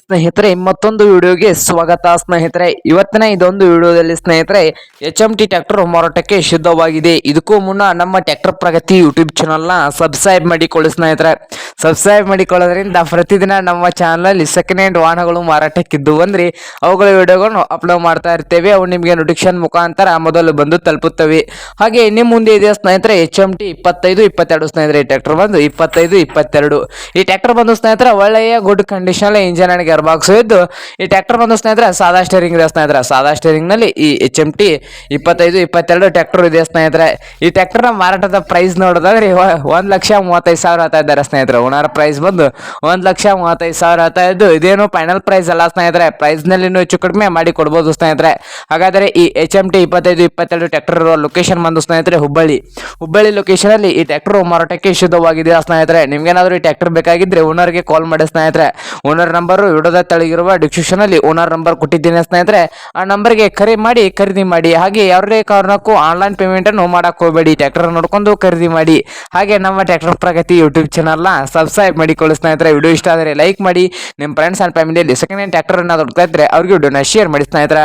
ಸ್ನೇಹಿತರೆ, ಮತ್ತೊಂದು ವಿಡಿಯೋಗೆ ಸ್ವಾಗತ ಸ್ನೇಹಿತರೆ. ಇವತ್ತಿನ ಇದೊಂದು ವಿಡಿಯೋದಲ್ಲಿ ಸ್ನೇಹಿತರೆ ಎಚ್ ಎಂ ಟಿ ಟ್ಯಾಕ್ಟರ್ ಮಾರಾಟಕ್ಕೆ ಸಿದ್ಧವಾಗಿದೆ. ಇದಕ್ಕೂ ಮುನ್ನ ನಮ್ಮ ಟ್ಯಾಕ್ಟರ್ ಪ್ರಗತಿ ಯೂಟ್ಯೂಬ್ ಚಾನಲ್ನ ಸಬ್ಸ್ಕ್ರೈಬ್ ಮಾಡಿಕೊಳ್ಳಿ ಸ್ನೇಹಿತರೆ. ಸಬ್ಸ್ಕ್ರೈಬ್ ಮಾಡಿಕೊಳ್ಳೋದ್ರಿಂದ ಪ್ರತಿದಿನ ನಮ್ಮ ಚಾನಲಲ್ಲಿ ಸೆಕೆಂಡ್ ಹ್ಯಾಂಡ್ ವಾಹನಗಳು ಮಾರಾಟಕ್ಕಿದ್ದು ಅಂದರೆ ಅವುಗಳ ವಿಡಿಯೋಗಳನ್ನು ಅಪ್ಲೋಡ್ ಮಾಡ್ತಾ ಇರ್ತೇವೆ. ಅವು ನಿಮಗೆ ನೋಟಿಫಿಕೇಶನ್ ಮುಖಾಂತರ ಮೊದಲು ಬಂದು ತಲುಪುತ್ತವೆ. ಹಾಗೆ ನಿಮ್ಮ ಮುಂದೆ ಇದೆ ಸ್ನೇಹಿತರೆ ಎಚ್ ಎಂ ಟಿ ಇಪ್ಪತ್ತೈದು, ಇಪ್ಪತ್ತೆರಡು ಸ್ನೇಹಿತರೆ. ಈ ಟ್ಯಾಕ್ಟರ್ ಬಂದು ಇಪ್ಪತ್ತೈದು, ಇಪ್ಪತ್ತೆರಡು. ಈ ಟ್ಯಾಕ್ಟರ್ ಬಂದು ಸ್ನೇಹಿತರೆ, ಒಳ್ಳೆಯ good condition engine and gear box ಇದ್ದು ಈ ಟ್ಯಾಕ್ಟರ್ ಬಂದು ಸ್ನೇಹಿತರೆ, ಸಾದಾ ಸ್ಟೇರಿಂಗ್ ಇದೆ ಸ್ನೇಹಿತರೆ. ಸಾದಾ ಸ್ಟೇರಿಂಗ್ನಲ್ಲಿ ಈ ಎಚ್ ಎಂ ಟಿ ಇಪ್ಪತ್ತೈದು, ಇಪ್ಪತ್ತೆರಡು ಟ್ರ್ಯಾಕ್ಟರ್ ಇದೆ ಸ್ನೇಹಿತರೆ. ಈ ಟ್ರ್ಯಾಕ್ಟರ್ನ ಮಾರಾಟದ ಪ್ರೈಸ್ ನೋಡೋದಾದ್ರೆ ಒಂದು ಲಕ್ಷ ಮೂವತ್ತೈದು ಸಾವಿರ ಹೇಳ್ತಾ ಇದ್ದಾರೆ ಸ್ನೇಹಿತರೆ. ಓನರ್ ಪ್ರೈಸ್ ಬಂದು ಒಂದ್ ಲಕ್ಷ ಮೂವತ್ತೈದು ಸಾವಿರ ಹೇಳ್ತಾ ಇದ್ದು, ಇದೇನು ಫೈನಲ್ ಪ್ರೈಸ್ ಅಲ್ಲ ಸ್ನೇಹಿತರೆ. ಪ್ರೈಸ್ನಲ್ಲಿ ಹೆಚ್ಚು ಕಡಿಮೆ ಮಾಡಿ ಕೊಡ್ಬೋದು ಸ್ನೇಹಿತರೆ. ಹಾಗಾದ್ರೆ ಈ ಎಚ್ ಎಂ ಟಿ ಇಪ್ಪತ್ತೈದು, ಇಪ್ಪತ್ತೆರಡು ಟ್ಯಾಕ್ಟರ್ ಇರುವ ಲೊಕೇಶನ್ ಬಂದು ಸ್ನೇಹಿತರೆ, ಹುಬ್ಬಳ್ಳಿ. ಹುಬ್ಬಳ್ಳಿ ಲೊಕೇಶನ್ ಅಲ್ಲಿ ಈ ಟ್ರ್ಯಾಕ್ಟರ್ ಮಾರಾಟಕ್ಕೆ ಶುದ್ಧವಾಗಿದೆ ಸ್ನೇಹಿತರೆ? ನಿಮ್ಗೇನಾದ್ರೂ ಈ ಟ್ಯಾಕ್ಟರ್ ಬೇಕಾಗಿದ್ರೆ ಓನರ್ಗೆ ಕಾಲ್ ಮಾಡಿ ಸ್ನೇಹಿತರೆ. ಓನರ್ ನಂಬರ್ ವಿಡೋದ ತಳಗಿರುವ ಡಿಸ್ಕ್ರಿಪ್ಷನ್ ಅಲ್ಲಿ ಓನರ್ ನಂಬರ್ ಕೊಟ್ಟಿದ್ದೀನಿ ಸ್ನೇಹಿತರೆ. ಆ ನಂಬರ್ಗೆ ಕರೆ ಮಾಡಿ, ಖರೀದಿ ಮಾಡಿ. ಹಾಗೆ ಯಾವುದೇ ಕಾರಣಕ್ಕೂ ಆನ್ಲೈನ್ ಪೇಮೆಂಟ್ ಅನ್ನು ಮಾಡಕ್ ಹೋಗಬೇಡಿ. ಟ್ರ್ಯಾಕ್ಟರ್ ನೋಡ್ಕೊಂಡು ಖರೀದಿ ಮಾಡಿ. ಹಾಗೆ ನಮ್ಮ ಟ್ರ್ಯಾಕ್ಟರ್ ಪ್ರಗತಿ ಯೂಟ್ಯೂಬ್ ಚಾನಲ್ನ ಸಬ್ಸ್ಕ್ರೈಬ್ ಮಾಡಿಕೊಳ್ಳಿ ಸ್ನೇಹಿತರೆ. ವಿಡಿಯೋ ಇಷ್ಟ ಆದರೆ ಲೈಕ್ ಮಾಡಿ. ನಿಮ್ಮ ಫ್ರೆಂಡ್ಸ್ ಅಂಡ್ ಫ್ಯಾಮಿಲಿಯಲ್ಲಿ ಸೆಕೆಂಡ್ ಹ್ಯಾಂಡ್ ಟ್ರ್ಯಾಕ್ಟರ್ ಅನ್ನ ಇದ್ದರೆ ಅವ್ರಿಗೆ ವಿಡಿಯೋನ ಶೇರ್ ಮಾಡಿ ಸ್ನೇಹಿತರೆ.